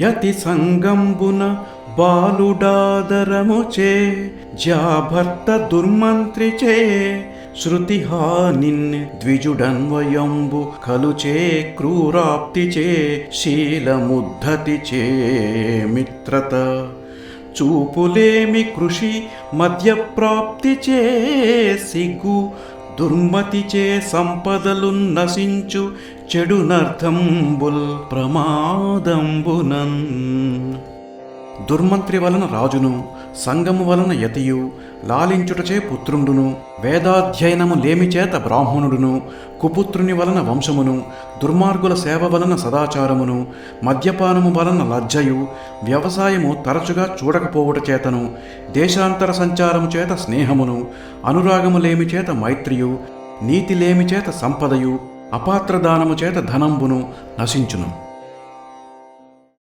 యతి సంగంబున బాలుడాదరముచే జాభర్త దుర్మంత్రిచే శృతిహానిన్ ద్విజుడన్వయంబు కలుచే క్రూరాప్తిచే శీలముద్ధతిచే మిత్రత. చూపులేమి కృషి మధ్యప్రాప్తిచే సిగ్గు దుర్మతిచే సంపదలు నశించు చెడునర్థంబుల్ ప్రమాదంబునన్. దుర్మంత్రి వలన రాజును సంగము వలన యతియు లాలించుటచే పుత్రుండును వేదాధ్యయనము లేమిచేత బ్రాహ్మణుడును కుపుత్రుని వలన వంశమును దుర్మార్గుల సేవ వలన సదాచారమును మద్యపానము వలన లజ్జయు వ్యవసాయము తరచుగా చూడకపోవుట చేతను దేశాంతర సంచారము చేత స్నేహమును అనురాగము లేమి చేత మైత్రియు నీతి లేమి చేత సంపదయు అపాత్రదానము చేత ధనంబును నశించును.